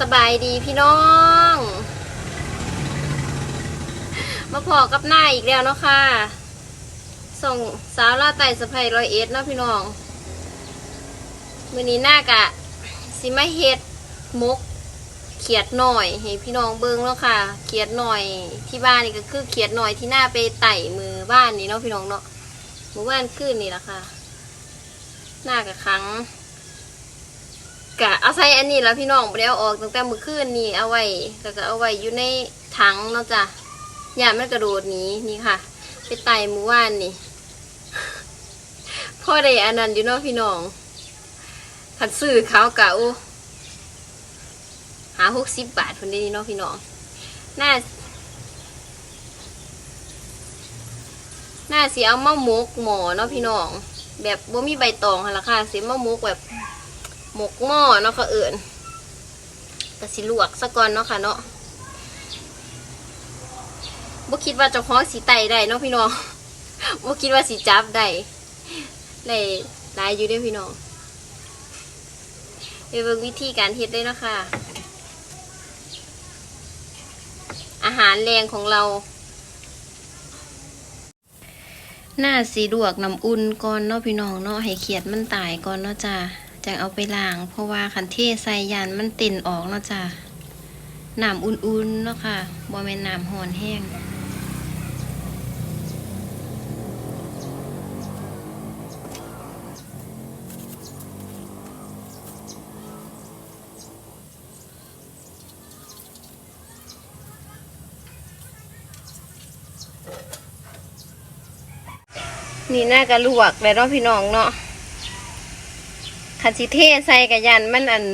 สบายดีพี่น้อง มาพอกับหน้าอีกแล้วเนาะค่ะ ส่งสาวลาไต่สะพายร้อยเอ็ดเนาะพี่น้องมือนี้หน้ากะสิมาเฮ็ดมกเขียดหน่อยให้พี่น้องเบิ้งแล้วค่ะ เขียดหน่อยที่บ้านนี่ก็คือเขียดหน่อยที่หน้าไปไต่มือบ้านนี่เนาะพี่น้องเนาะ หมู่บ้านขึ้นนี่แหละค่ะ หน้ากับครั้งกะเอาใส่อันนี้แล้วพี่น้องไปแล้วออกตั้งแต่มือคืนนี่เอาไว้แล้วก็เอาไว้อยู่ในถังเนาะจ้ะอย่ามันกระโดดหนีนี่ค่ะ ไปไต่หมู่บ้านนี่พ่อได้อันนั้นอยู่เนาะพี่น้องขัดซื้อเขากะโอ้หาหกสิบบาทคนนี้เนาะพี่น้องน่า น่าสิเอามะมุกหมอเนาะพี่น้อง แบบบ่มีใบตองหั่นล่ะค่ะสิมะมุกแบบหมกหม้อเนาะเขาเอิ่นก็สิลวกซะก่อนเนาะค่ะเนาะบ่คิดว่าจะคล้องสีไตได้เนาะพี่น้องบ่คิดว่าสีจับได้ได้หลายอยู่เด้อพี่น้องไปเบิ่งวิธีการเฮ็ดเลยเนาะค่ะอาหารแรงของเรา หน้าสีดวกน้ำอุ่นก่อนเนาะพี่น้องเนาะให้เขียดมันตายก่อนเนาะจ้าจังเอาไปล้าง เพราะว่าคันเทใส่ยานมันติ่นออกเนาะจ้าน้ำอุ่นๆเนาะค่ะบ่แม่นน้ำหอนแห้ง นี่น่ากระลวกแล้วเนาะพี่น้องเนาะคันสิเทใส่กับยันมันอัน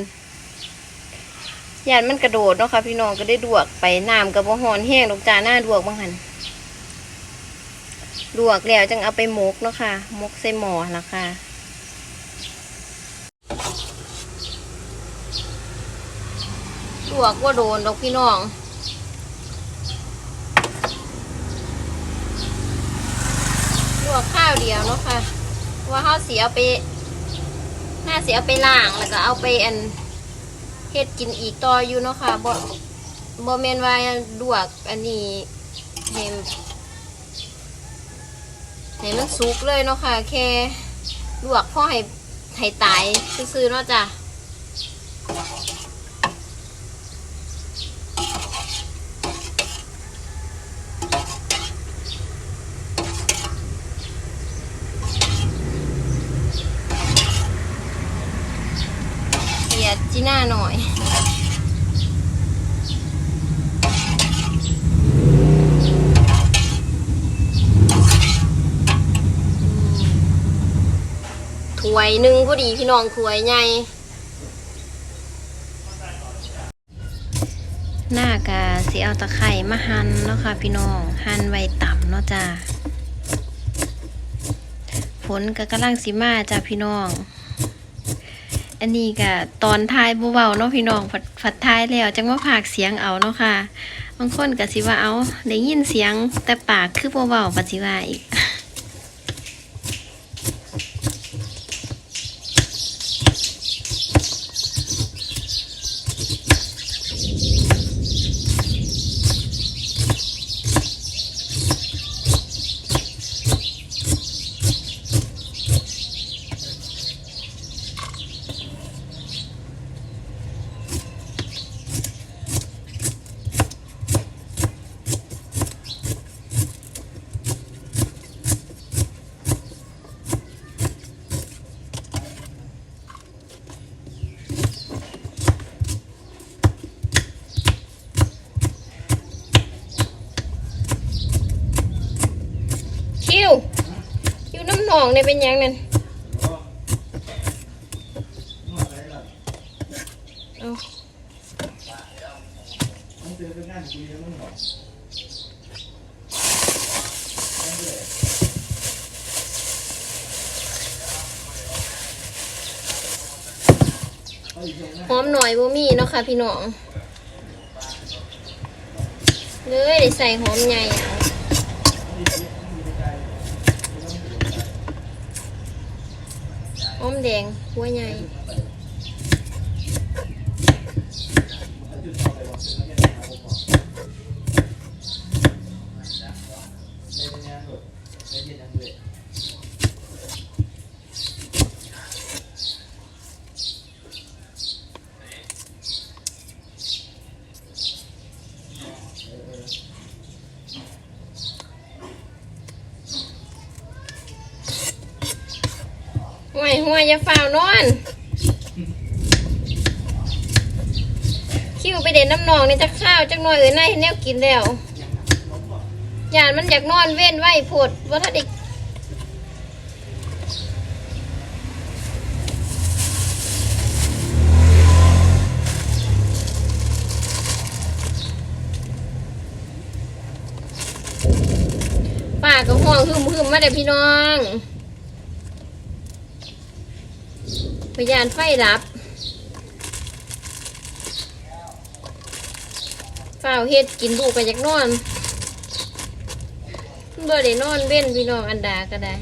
ยันมันกระโดดเนาะค่ะพี่น้องก็ได้ดวกไปน้ำกับบ่หอนแห้งดอกจาหน้าดวกบ้างหันดวกแล้วจังเอาไปหมกเนาะค่ะหมกใส่หมอละค่ะดวกว่าโดนดอกพี่น้อง ลวกข้าวเดียวเนาะค่ะว่าข้าวเสียเอาไปน่าเสียเอาไปล้างแล้วก็เอาไปอันเฮ็ดกินอีกต่ออยู่เนาะค่ะบ่บ่แม่นว่าลวกอันนี้ให้ให้มันสุกเลยเนาะค่ะ แค่ลวกพ่อให้ให้ตายซื่อๆเนาะจ้ะเสียดจีน่าหน่อย ถ้วยหนึ่งพอดีพี่น้องถ้วยใหญ่หน้ากะสิเอาตะไคร่มาหั่นเนาะค่ะพี่น้อง หั่นไว้ต่ำเนาะจ้าฝนก็กำลังสิมาจ้าพี่น้อง อันนี้ก็ตอนท้ายเบาๆเนาะพี่น้องฝัดผัดท้ายแล้วจังว่าผากเสียงเอาเนาะค่ะบางคนก็สิว่าเอาได้ยินเสียงแต่ปากคือเบาๆปัจจิว่าอีก คิว คิวน้ำหนองเนี่ยเป็นยังนั่นหอมหน่อยบ่มีเนาะค่ะพี่น้อง เลยได้ใส่หอมใหญ่ อมแด งหัวใหญ่ห่วยห่วยอย่าฝ่าวนอน คิวไปเด่นน้ำนองนี่จะข้าวจักหน่อยเอ้ยนายเห็นแนวกินแล้วยานมันอยากนอนเว้นไว้ผดว่าถ้าเด็กป้าก็ห่วงหึมหึมมาเด็พี่น้อง พยานไฟรับฝ้าเฮ็ดกินลูกไปจากนอนบ่ได้นอนเว้นพี่น้องอันดาก็ได้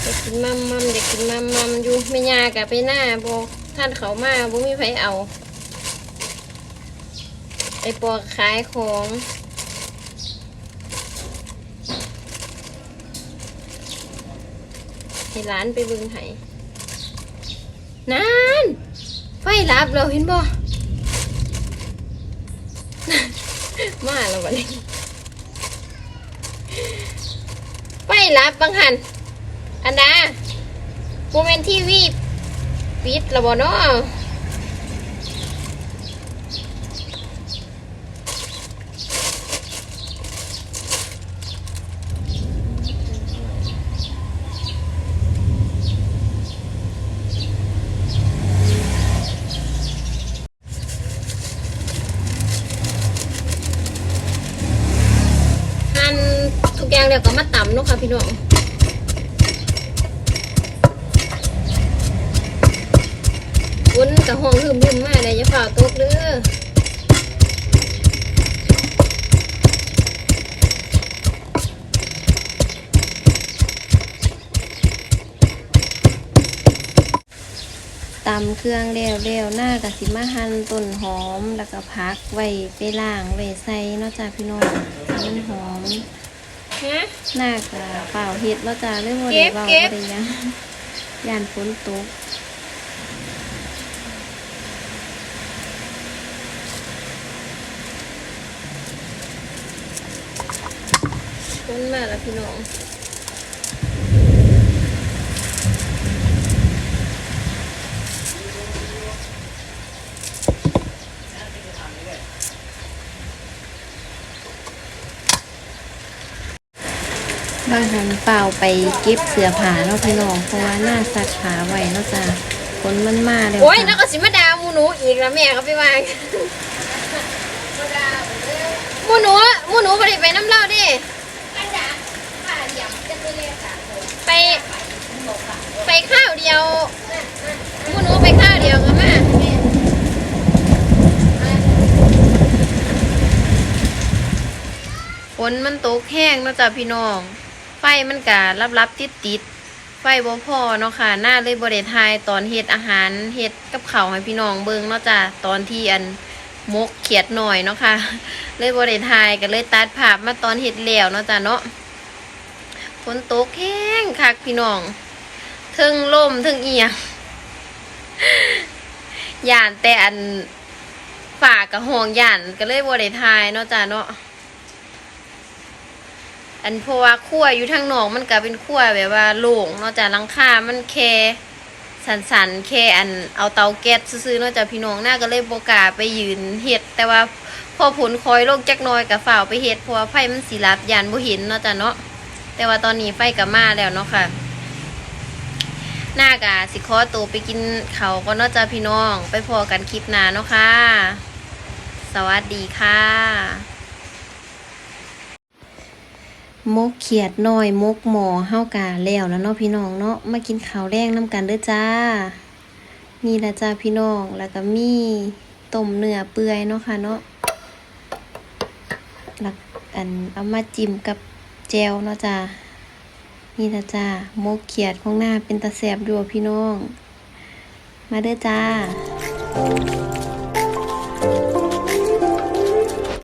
เด็กกินมัมมัมเด็กกินมัมมัมอยู่ไม่ยากะไปหน้าบท่านเขามาบ่มีไผเอา ไอปอขายของ ให้ร้านไปเบึงไห้นานไฟลับเราเห็นบ่มาแล้ววันนี้ไฟลับบังหันอันดาโมเมนทีวีปิดแล้วบ่เนาะหั่นทุกอย่างแล้วก็มาตำเนาะค่ะ พี่น้องวนกับห้องหึมหึมมาเลยอย่าฝ่าตกเด้อตำเครื่องแล้วแล้วหน้ากะสิมาหั่นต้นหอม แล้วก็พักไว้ไปล่างไว้ใส่นอกจากพี่น้องให้มันหอม ฮะ หน้ากะเปล่าเห็ดเนาะจ้าเรื่องว่าเก็ได้บเบาเก็บ อะไรยังยานฝนตกต้นมาแล้วพี่น้องางหันเปล่าไปเก็บเสื้อผ้าเนาะพี่น้องเพราะว่าหน้าซักผ้าไว้เนาะจ้ะฝนมันมาแล้วโอ้ยค่ะแล้วก็สิมาดาหมูหนูอีกแล้วแม่ก็ไปวางหมูหนูหมูหนูบ่ไปไปน้ำเหล้าดิไปไปข้าวเดียวหมูหนูไปข้าวเดียวกันมาฝนมันตกแห้งเนาะจ้ะพี่น้องไฟมันกะรับรับติดติดๆไฟบ่พอเนาะค่ะหน้าเลยบ่ได้ทายตอนเฮ็ดอาหารเฮ็ดกับข้าวให้พี่น้องเบิ่งเนาะจ้ะตอนที่อันมกเขียดหน่อยเนาะค่ะ เลยบ่ได้ทายก็เลยตัดภาพมาตอนเฮ็ดแล้วเนาะจ้ะเนาะฝนตกแห้งคักพี่น้องทึงลมทึงเอียงย่านแต่อันฝากกับห่วงย่านก็เลยบ่ได้ทายเนาะจ้ะเนาะ อันเพราะว่าขั้วอยู่ทางนอกมันก็เป็นขั้วแบบว่าโล่งนาะจากลังคามันแค่สันๆแค่อันเอาเตาแก๊สซื้อๆนาะจากพี่น้องหน้าก็เลยโบกาไปยืนเฮ็ด แต่ว่าพอผลคอยโลกจักหน้อยกับฝ่าวไปเฮ็ดเพราะว่าไฟมันสีลับยานบ่เห็นนาะจ้ะเนาะแต่ว่าตอนนี้ไฟกับมาแล้วเนาะค่ะหน้ากะสิขอตัวไปกินเขาก็นาะจ้ะพี่น้อง ไปพอกันคลิปหน้าเนาะค่ะ สวัสดีค่ะ มกเขียดน้อยมกหมอเฮากาแล้วแล้วเนาะพี่น้องเนาะมากินข้าวแรงน้ำกันเด้อจ้า นี่ละจ้าพี่น้องแล้วก็มีต้มเนื้อเปื่อยเนาะค่ะเนาะแล้วอันเอามาจิ้มกับแจวเนาะจ้านี่ละจ้ามกเขียดของหน้าเป็นตาแสบดัวพี่น้อง มาเด้อจ้า